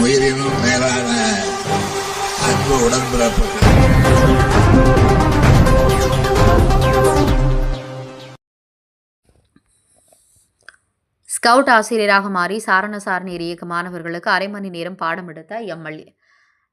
உயிரினும் மேலான அன்பு உடன்பிறப்புகள். ஸ்கவுட் ஆசிரியராக மாறி சாரண சாரணியர் இயக்க மாணவர்களுக்கு அரை மணி நேரம் பாடம் எடுத்த எம்எல்ஏ.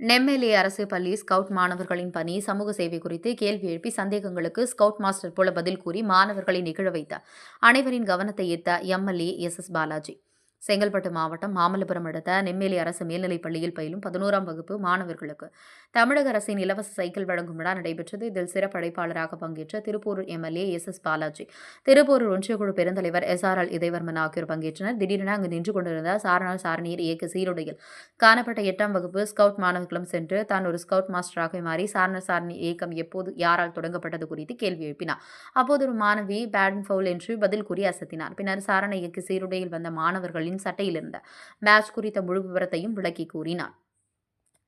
நெம்மேலி அரசு பள்ளி ஸ்கவுட் மாணவர்களின் பணி சமூக சேவை குறித்து கேள்வி எழுப்பி சந்தேகங்களுக்கு ஸ்கவுட் மாஸ்டர் போல பதில் கூறி மாணவர்களை நிகழ வைத்த அனைவரின் கவனத்தை ஈர்த்த MLA S S Balaji. Chengalpattu மாவட்டம் மாமல்லபுரம் அடுத்த நெம்மேலி அரசு மேல்நிலைப் பள்ளியில் பயிலும் பதினோராம் வகுப்பு மாணவர்களுக்கு. தமிழக அரசின் இலவச சைக்கிள் வழங்கும் விழா நடைபெற்றது. இதில் சிறப்படைப்பாளராக பங்கேற்ற Tiruppur MLA S S Balaji. Tiruppur ஒன்றியக்குழு பெருந்தலைவர் எஸ் ஆர் எல் இதயவர்மன் ஆகியோர் பங்கேற்றனர். திடீரென அங்கு நின்று கொண்டிருந்த சாரணால் சாரணியர் இயக்க சீருடையில் காணப்பட்ட எட்டாம் வகுப்பு ஸ்கவுட் மாணவர்களும் சென்று தான் ஒரு ஸ்கவுட் மாஸ்டராக மாறி சாரண சாரணி இயக்கம் எப்போது யாரால் தொடங்கப்பட்டது குறித்து கேள்வி எழுப்பினார். அப்போது ஒரு மாணவி பேடன் ஃபவுல் என்று பதில் கூறி அசத்தினார். பின்னர் சாரண இயக்க சீருடையில் வந்த மாணவர்களின் சட்டையிலிருந்த. மேட்ச் பேட்ச் குறித்த முழு விவரத்தையும் விளக்கி கூறினார்.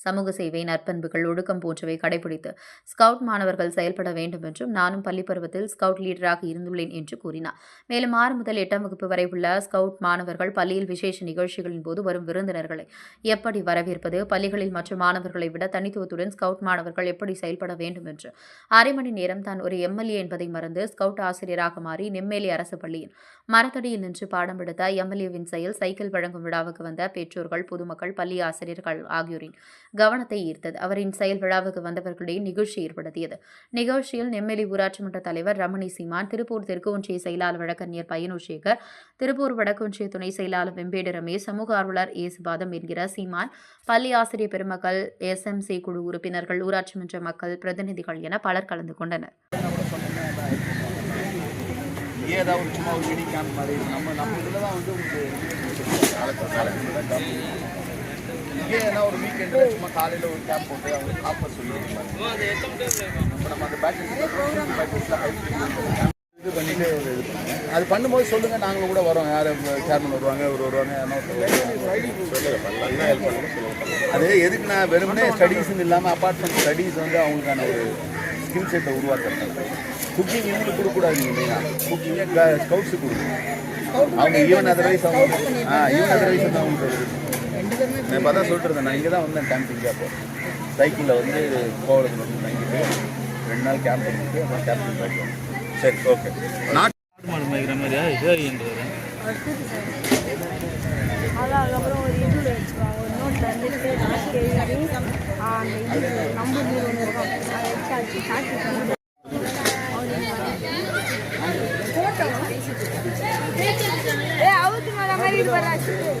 சமூக சேவை நற்பண்புகள் ஒழுக்கம் போன்றவை கடைபிடித்து ஸ்கவுட் மாணவர்கள் செயல்பட வேண்டும் என்றும் நானும் பள்ளி பருவத்தில் ஸ்கவுட் லீடராக இருந்துள்ளேன் என்று கூறினார். மேலும் ஆறு முதல் எட்டாம் வகுப்பு வரை உள்ள ஸ்கவுட் மாணவர்கள் பள்ளியில் விசேஷ நிகழ்ச்சிகளின் போது வரும் விருந்தினர்களை எப்படி வரவேற்பது பள்ளிகளில் மற்ற மாணவர்களை விட தனித்துவத்துடன் ஸ்கவுட் மாணவர்கள் எப்படி செயல்பட வேண்டும் என்று அரை மணி நேரம் தான் ஒரு எம்எல்ஏ என்பதை மறந்து ஸ்கவுட் ஆசிரியராக மாறி நெம்மேலி அரசு பள்ளியில் மரத்தடியில் நின்று பாடம் எடுத்த எம்எல்ஏவின் செயல் சைக்கிள் வழங்கும் விழாவுக்கு வந்த பெற்றோர்கள் பொதுமக்கள் பள்ளி ஆசிரியர்கள் ஆகியோரின் கவனத்தை ஈர்த்தது. அவரின் செயல் விழாவுக்கு வந்தவர்களிடையே நிகழ்ச்சி ஏற்படுத்தியது. நிகழ்ச்சியில் நெம்மேலி ஊராட்சி மன்ற தலைவர் ரமணி சீமான் திருப்பூர் தெற்கு ஒன்றிய செயலாளர் வழக்கறிஞர் பயனு சேகர் திருப்பூர் வடக்கு ஒன்றிய துணை செயலாளர் வெம்பேடு ரமேஷ் சமூக ஆர்வலர் ஏசுபாதம் என்கிற சீமான் பள்ளி ஆசிரியர் பெருமக்கள் எஸ்எம்சி குழு உறுப்பினர்கள் ஊராட்சி மன்ற மக்கள் பிரதிநிதிகள் என பலர் கலந்து கொண்டனர். ஏதாவது சும்மா ஒரு மினி கேம்ப் மாதிரி நம்ம நம்ம இதில் தான் வந்து உங்களுக்கு இங்கே ஏன்னா ஒரு வீக்கெண்டில் சும்மா காலையில் ஒரு கேம்ப் போட்டு அவங்க ஆஃபர் சொல்லி இப்போ நம்ம அந்த பேக்கேஜ் இது பண்ணிட்டு ஒரு இது பண்ணுங்க. அது பண்ணும்போது சொல்லுங்க நாங்களும் கூட வரோம். யார் சேர்மன் வருவாங்க ஒரு வருவாங்க அது எதுக்கு நான் வெறுமனே ஸ்டடீஸ்னு இல்லாமல் அப்பார்ட் ஃப்ரம் ஸ்டடீஸ் வந்து அவங்களுக்கான ஒரு ஸ்கில் செட்டை உருவாக்குறாங்க குக்கிங் இவங்களுக்கு கொடுக்கக்கூடாது மெயினாக குக்கிங்கை ஸ்கவுட்ஸுக்கு கொடுக்கணும். அவங்க ஈவன் அதர்வைஸ் அவங்க ஆ ஈவன் அதர்வைஸ் வந்து அவங்களுக்கு நான் இப்போ தான் சொல்லிட்டு இருந்தேன் நான் இங்கே தான் வந்தேன் கேம்பிங் அப்போ சைக்கிளில் வந்து கோவலத்தில் வந்து தங்கிட்டு ரெண்டு நாள் கேம்ப் பண்ணிட்டு அப்புறம் கேம்பிங் போயிட்டு சரி ஓகே நாட் மாடு மேய்க்கிற மாதிரியா? ஹேரின்றது அதான் அதுக்கப்புறம் ஒரு ஒரு நோட்டில் எழுதி அந்த நம்பர் ஒன்று இருக்கும் அதை வச்சு சாட்சி பண்ணி மாதிரி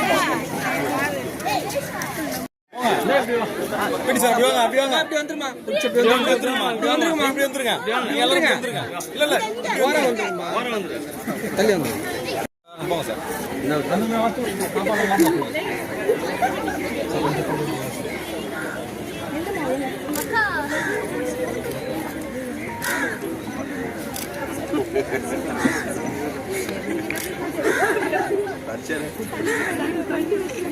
அப்படி சார் அப்படி வாங்க அப்படி வாங்க அப்படி வந்துருமா அப்படி வந்துருமா அப்படி வந்துருமா அப்படி வந்துருங்க நீங்க எல்லாரும் வந்துருங்க இல்ல இல்ல. ஓரம் வந்துருமா? ஓரம் வந்துரு. தள்ளி வந்துரு போங்க சார். கைத்துக்கு